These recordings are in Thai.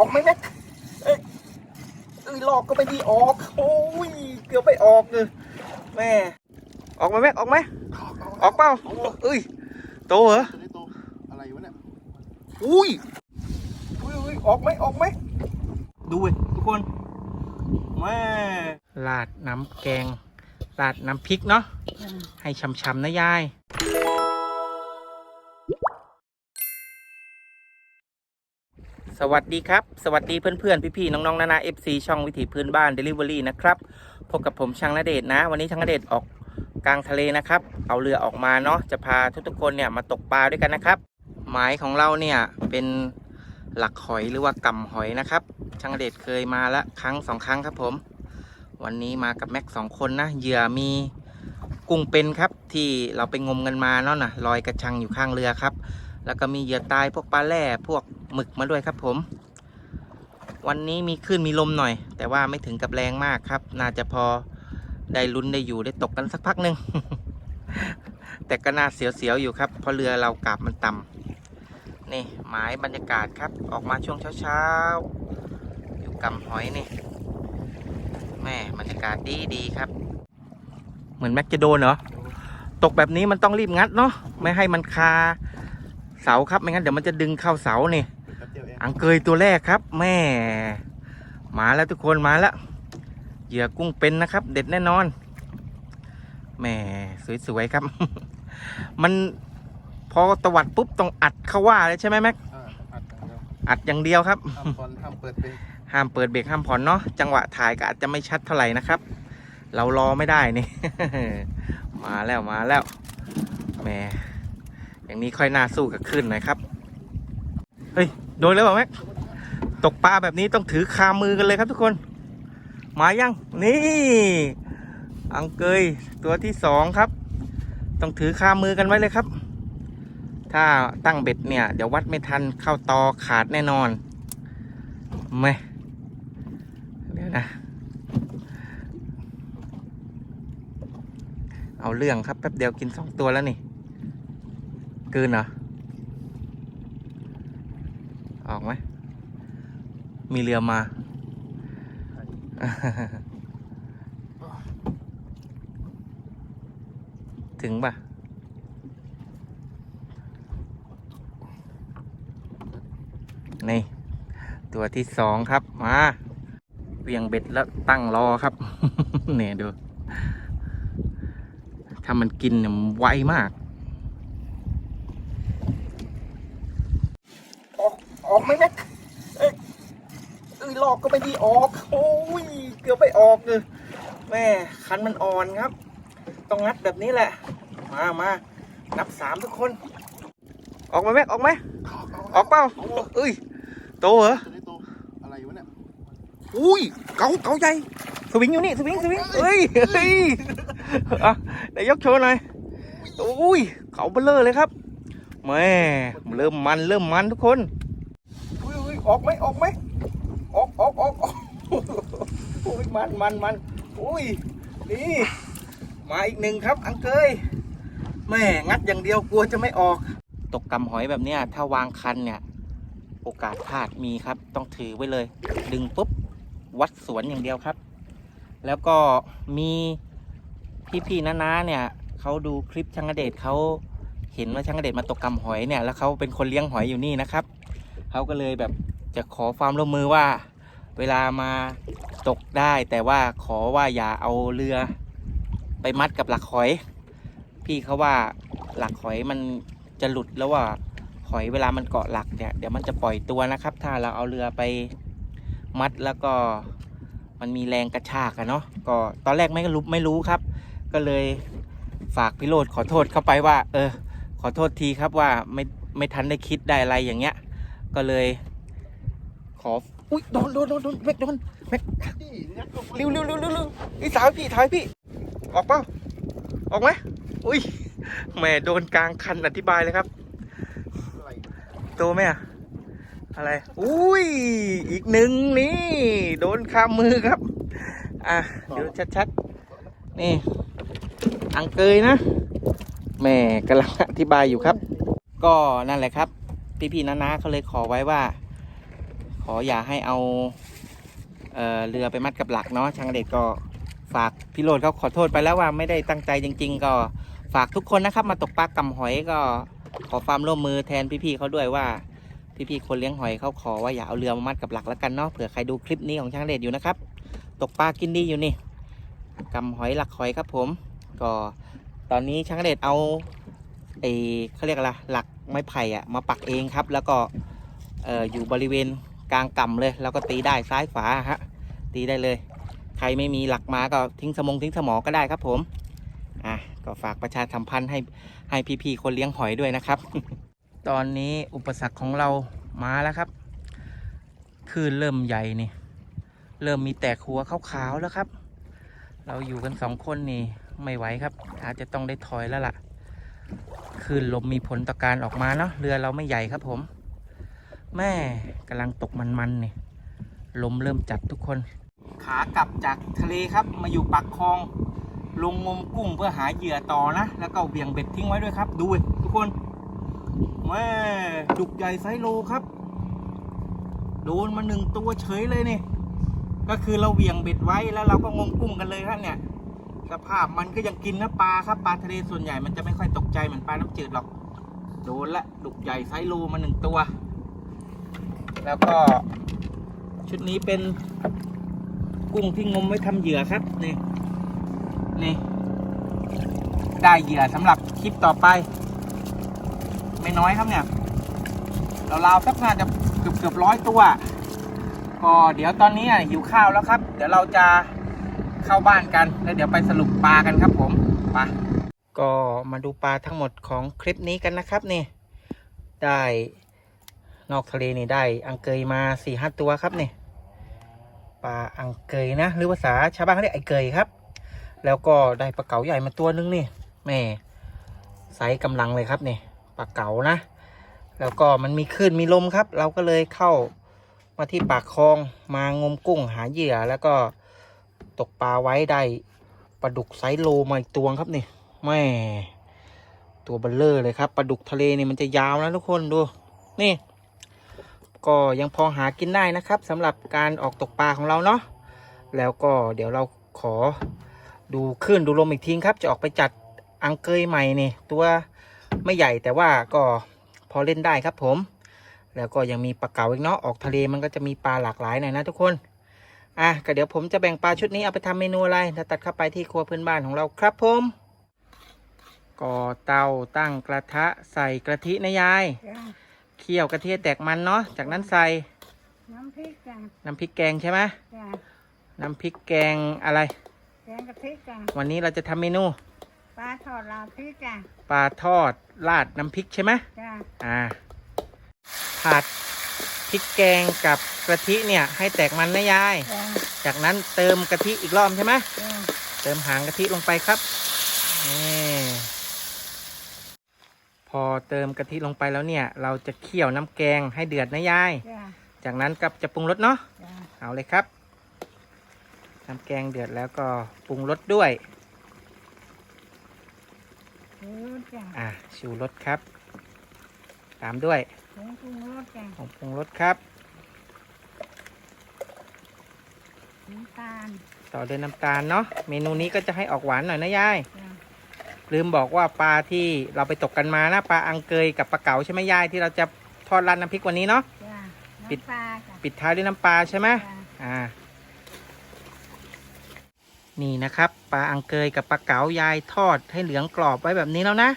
อกไหมแม็กเอ้ยเอ้ยหลอกก็ไม่ดีออก โอ้ย เกือบไปออกเลยแม่ ออกไหมแม็กออกไหมออกเปล่าเอ้ย โตเหรออะไรวะเนี่ย อุ้ยอุ้ยอุ้ยออกไหมออกไหมดูเว้ยทุกคนแม่ลาดน้ำแกงลาดน้ำพริกเนาะ ให้ช่ำๆนะยาย สวัสดีครับ สวัสดีเพื่อนๆ พี่ๆ น้องๆ นานา FC ช่องวิถีพื้นบ้าน Delivery นะครับ พบกับผมช่างนเดชนะ วันนี้ช่างนเดชออกกลางทะเลนะครับ เอาเรือออกมาเนาะ จะพาทุกๆ คนเนี่ยมาตกปลาด้วยกันนะครับ หมายของเราเนี่ยเป็นหลักหอยหรือว่ากำหอยนะครับ ช่างนเดชเคยมาละครั้งสองครั้งครับผม วันนี้มากับแม็กสองคนนะ เหยื่อมีกุ้งเป็นครับที่เราไปงมกันมาเนาะนะลอยกระชังอยู่ข้างเรือครับ แล้วก็มีเหยื่อตายพวกปลาแร่พวกหมึกมาด้วยครับผม วันนี้มีคลื่นมีลมหน่อย แต่ว่าไม่ถึงกับแรงมากครับ น่าจะพอได้ลุ้นได้อยู่ได้ตกกันสักพักหนึ่งแต่ก็น่าเสียวๆอยู่ครับ เพราะเรือเรากาบมันต่ำนี่หมายบรรยากาศครับ ออกมาช่วงเช้าๆ อยู่กำหอยนี่แม่บรรยากาศดีดีๆครับ เหมือนแม็กจะโดนเหรอ ตกแบบนี้มันต้องรีบงัดเนาะไม่ให้มันคา เสาครับไม่งั้นเดี๋ยวมันจะดึงเข้าเสานี่แป๊บเดียวเองอังเกยตัวแรกครับ แม่ มาแล้วทุกคนมาแล้วเหยื่อกุ้งเป็นนะครับ เด็ดแน่นอนแหม่สวยๆครับ มันพอตวัดปุ๊บต้องอัดเข้าว่าเลยใช่ไหมแม็กอ่าอัดอย่างเดียวอัดอย่างเดียวครับห้ามบอลห้ามเปิดเพลงห้ามเปิดเบรกห้ามผ่อนเนาะจังหวะถ่ายก็อาจจะไม่ชัดเท่าไหร่นะครับ เรารอไม่ได้นี่ มาแล้วมาแล้วแหม อย่างนี้ค่อยน่าสู้กับขึ้นน่อยครับ เฮ้ย โดนแล้วเปล่าแม็กตกปลาแบบนี้ต้องถือคามือกันเลยครับทุกคน มายัง นี่ อังเกยตัวที่สองครับ ต้องถือคามือกันไว้เลยครับ ถ้าตั้งเบ็ดเนี่ย เดี๋ยววัดไม่ทันเข้าตอขาดแน่นอนไม่เดี๋ยวนะ เอาเรื่องครับแป๊บเดียวกินสองตัวแล้วนี่ กืนเหรอ ออกไหม มีเรือมา ถึงปะนี่ ตัวที่สองครับ มาเวียงเบ็ดแล้วตั้งรอครับ เนี่ยดู ถ้ามันกินเนี่ยมันไวมาก ออกออกไหมแม็กเอ้ยเอ้ยหลอกก็ไม่ดีออก โอ้ยเกือบไปออกเลยแม่คันมันอ่อนครับ ต้องงัดแบบนี้แหละ มามานับสามทุกคน ออกมาแม็กออกไหมออกเปล่าเอ้ยโตเหรอจะได้โตอะไรวะเนี่ยอุ้ยเก๋าเก๋าใหญ่สวิงอยู่นี่สวิงสวิงเอ้ยเฮ้ยอะเดี๋ยวยกโชว์หน่อยอุ้ยเก๋าเบลเลอร์เลยครับแม่เริ่มมันเริ่มมันทุกคนอุ้ยอุ้ยออกไหมออกไหม ออกออกออกออกอุ้ยมันมันมันอุ้ยนี่มาอีกหนึ่งครับ อังเกยแม่งัดอย่างเดียวกลัวจะไม่ออก ตกกำหอยแบบเนี้ยถ้าวางคันเนี่ยโอกาสพลาดมีครับ ต้องถือไว้เลย ดึงปุ๊บวัดสวนอย่างเดียวครับ แล้วก็มีพี่ๆน้าๆเนี่ยเขาดูคลิปช่างเดชเขาเห็นว่าช่างเดชมาตกกำหอยเนี่ยแล้วเขาเป็นคนเลี้ยงหอยอยู่นี่นะครับเขาก็เลยแบบ จะขอความร่วมมือว่า เวลามาตกได้ แต่ว่าขอว่าอย่าเอาเรือ ไปมัดกับหลักหอย พี่เขาว่าหลักหอยมันจะหลุดแล้วว่าหอยเวลามันเกาะหลักเนี่ยเดี๋ยวมันจะปล่อยตัวนะครับ ถ้าเราเอาเรือไปมัดแล้วก็มันมีแรงกระชากอะเนาะก็ตอนแรกไม่รู้ไม่รู้ครับ ก็เลยฝากพี่โรดขอโทษเข้าไปว่า เออ ขอโทษทีครับว่าไม่ไม่ทันได้คิดได้อะไรอย่างเงี้ย ก็เลย ขออุ้ยโดนโดนโดนโดนแม็กโดนแม็กนี่งัดเข้าไปเร็วเร็วเร็วเร็วเร็วอีสาวพี่ถ่ายพี่ ออกเปล่าออกไหมอุ้ยแหม่โดนกลางคันอธิบายเลยครับอะไรโตไหมอะอะไร อุ้ย อีกหนึ่งนี่ โดนข้ามมือครับ อะ เดี๋ยวชัดๆ นี่ อังเกยนะ แม่กำลังอธิบายอยู่ครับ ก็นั่นแหละครับ พี่ๆนาๆเขาเลยขอไว้ว่าข ออย่าให้เอาเอเรือไปมัดกับหลักเนาะช่างเด็กก็ฝากพี่โรดเขาขอโทษไปแล้วว่าไม่ได้ตั้งใจจริง ๆ ก็ฝากทุกคนนะครับ มาตกปลากำหอยก็ขอความร่วมมือแทนพี่ๆเขาด้วยว่าพี่ๆคนเลี้ยงหอยเขาขอว่าอย่าเอาเรือมามัดกับหลักแล้วกันเนาะเผื่อใครดูคลิปนี้ของช่างเด็ดอยู่นะครับ ตกปลากินดีอยู่นี่กำหอยหลักหอยครับผม ก็ตอนนี้ช่างเด็ดเอาไอเขาเรียกอะไรหลักไม้ไผ่อะมาปักเองครับ แล้วก็เอออยู่บริเวณ กลางกำเลย แล้วก็ตีได้ซ้ายขวาฮะ ตีได้เลย ใครไม่มีหลักมาก็ทิ้งสมองทิ้งสมอก็ได้ครับผมอะก็ฝากประชาสัมพันธ์ให้ให้พี่ๆคนเลี้ยงหอยด้วยนะครับ ตอนนี้อุปสรรคของเรามาแล้วครับคลื่นเริ่มใหญ่นี่ เริ่มมีแตกหัวขาวๆแล้วครับ เราอยู่กันสองคนนี่ไม่ไหวครับ อาจจะต้องได้ถอยแล้วล่ะคลื่นลมมีผลต่อการออกมาเนาะเรือเราไม่ใหญ่ครับผม แม่กำลังตกมันๆนี่ลมเริ่มจัดทุกคน ขากลับจากทะเลครับมาอยู่ปากคลอง ลงงมกุ้งเพื่อหาเหยื่อต่อนะ แล้วก็เหวี่ยงเบ็ดทิ้งไว้ด้วยครับ ดูทุกคนแม่ดุกใหญ่ไซโลครับ โดนมาหนึ่งตัวเฉยเลยนี่ก็คือเราเหวี่ยงเบ็ดไว้แล้วเราก็งมกุ้งกันเลยครับเนี่ยสภาพมันก็ยังกินนะปลาครับปลาทะเลส่วนใหญ่มันจะไม่ค่อยตกใจเหมือนปลาน้ำจืดหรอก โดนละดุกใหญ่ไซโลมาหนึ่งตัว แล้วก็ ชุดนี้เป็นกุ้งที่งมไว้ทำเหยื่อครับนี่นี่ได้เหยื่อสำหรับคลิปต่อไป ไม่น้อยครับเนี่ยเราราวสักน่าจะเกือบเกือบร้อยตัว ก็เดี๋ยวตอนนี้หิวข้าวแล้วครับ เดี๋ยวเราจะเข้าบ้านกัน แล้วเดี๋ยวไปสรุปปลากันครับผมไปก็มาดูปลาทั้งหมดของคลิปนี้กันนะครับนี่ได้ นอกทะเลนี่ได้ อังเกยมาสี่ห้าตัวครับนี่ปลาอังเกยนะ หรือภาษาชาวบ้านเขาเรียกไอเกยครับ แล้วก็ได้ปลาเก๋าใหญ่มาตัวนึงนี่แม่ไซส์กำลังเลยครับนี่ปลาเก๋านะ แล้วก็มันมีคลื่นมีลมครับ เราก็เลยเข้ามาที่ปากคลองมางมกุ้งหาเหยื่อ แล้วก็ตกปลาไว้ได้ปลาดุกไซส์โลมาอีกตัวครับนี่แม่ตัวเบลเลอร์เลยครับปลาดุกทะเลนี่มันจะยาวนะทุกคนดู นี่ ก็ยังพอหากินได้นะครับสำหรับการออกตกปลาของเราเนาะแล้วก็เดี๋ยวเราขอดูคลื่นดูลมอีกทีครับ จะออกไปจัดอังเกยใหม่นี่ตัวไม่ใหญ่แต่ว่าก็พอเล่นได้ครับผม แล้วก็ยังมีปลาเก๋าอีกเนาะออกทะเลมันก็จะมีปลาหลากหลายหน่อยนะทุกคนอะก็เดี๋ยวผมจะแบ่งปลาชุดนี้เอาไปทำเมนูอะไรแล้วตัดเข้าไปที่ครัวพื้นบ้านของเราครับผมก่อเตาตั้งกระทะใส่กระทินะยาย เคี่ยวกระเทียมแตกมันเนาะจากนั้นใส่น้ำพริกจ้ะน้ำพริกแกงใช่ไหมจ้ะน้ำพริกแกงอะไร แกงกะทิจ้ะวันนี้เราจะทำเมนูปลาทอดลาพริกจ้ะปลาทอดราดน้ำพริกใช่ไหมจ้ะอ่าผัดพริกแกงกับกะทิเนี่ยให้แตกมันนะยาย จ้ะจากนั้นเติมกะทิอีกรอบใช่ไหม จ้ะเติมหางกะทิลงไปครับนี่ พอเติมกะทิลงไปแล้วเนี่ย เราจะเคี่ยวน้ำแกงให้เดือดนะยาย จ้ะจากนั้นกับจะปรุงรสเนาะ จ้ะเอาเลยครับ น้ำแกงเดือดแล้วก็ปรุงรสด้วยชูรสจ้ะอะชูรสครับ ตามด้วยผงปรุงรสจ้ะผงปรุงรสครับ น้ำตาลต่อด้วยน้ำตาลเนาะ เมนูนี้ก็จะให้ออกหวานหน่อยนะยาย จ้ะ ลืมบอกว่าปลาที่เราไปตกกันมานะปลาอังเกยกับปลาเก๋าใช่ไหมยายที่เราจะทอดราดน้ำพริกวันนี้เนาะ จ้ะปิด น้ำปลาจ้ะปิดท้ายด้วยน้ำปลาใช่ไหม จ้ะอ่า นี่นะครับปลาอังเกยกับปลาเก๋ายายทอดให้เหลืองกรอบไว้แบบนี้แล้วนะ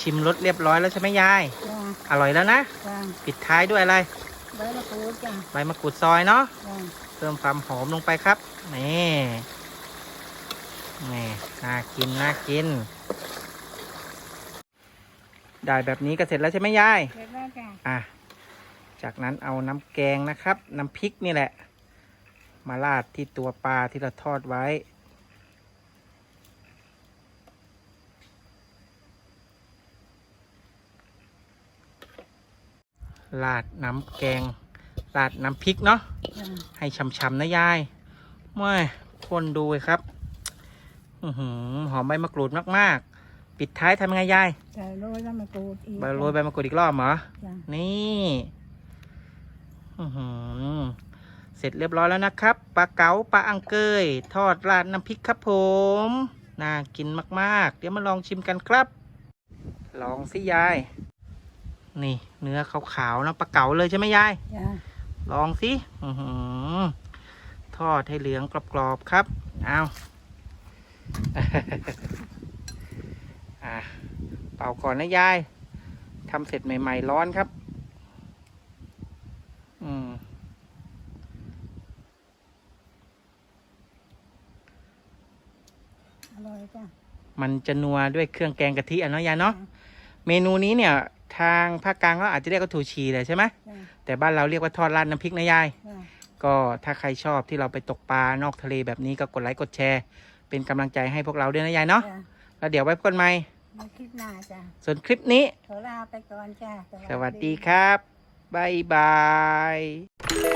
ชิมรสเรียบร้อยแล้วใช่ไหมยาย จ้ะอร่อยแล้วนะ จ้ะปิดท้ายด้วยอะไร ใบมะกรูดจ้ะใบมะกรูดซอยเนาะ จ้ะเพิ่มความหอมลงไปครับ นี่ นี่น่ากินน่ากิน ได้แบบนี้ก็เสร็จแล้วใช่ไหมยาย เสร็จแล้วจ้ะอะ จากนั้นเอาน้ำแกงนะครับ น้ำพริกนี่แหละ มาราดที่ตัวปลาที่เราทอดไว้ ราดน้ำแกง ราดน้ำพริกเนาะจ้ะให้ช่ำๆนะยายไม่คนดูเลยครับ อือหือหอมใบมะกรูดมากๆ ปิดท้ายทำยังไงยายใส่โรยใบมะกรูดอีกใบโรยใบมะกรูดอีกรอบเหรอ จ้ะนี่อื้อหือเสร็จเรียบร้อยแล้วนะครับ ปลาเก๋าปลาอังเกย ทอดราดน้ำพริกครับผม น่ากินมากๆ เดี๋ยวมาลองชิมกันครับ ลองสิยาย นี่ เนื้อขาวๆนะปลาเก๋าเลยใช่ไหมยาย จ้ะลองสิ อื้อหือทอดให้เหลืองกรอบๆครับ เอา อะเป่าก่อนนะยายทำเสร็จใหม่ ๆ ร้อนครับ อืมอร่อยจ้ะมันจะนัวด้วยเครื่องแกงกะทิอะเนาะยายเนาะเมนูนี้เนี่ย ทางภาคกลางก็อาจจะเรียกว่าถูชีเลยใช่ไหมจ้ะแต่บ้านเราเรียกว่าทอดราดน้ำพริกนะยายจ้ะก็ถ้าใครชอบที่เราไปตกปลานอกทะเลแบบนี้ก็กดไลค์กดแชร์ เป็นกำลังใจให้พวกเราด้วยนะยายเนาะจ้ะแล้วเดี๋ยวไว้พบกันใหม่มาคลิปหน้าจ้ะส่วนคลิปนี้ ขอลาไปก่อนจ้ะ สวัสดีครับ บ๊ายบาย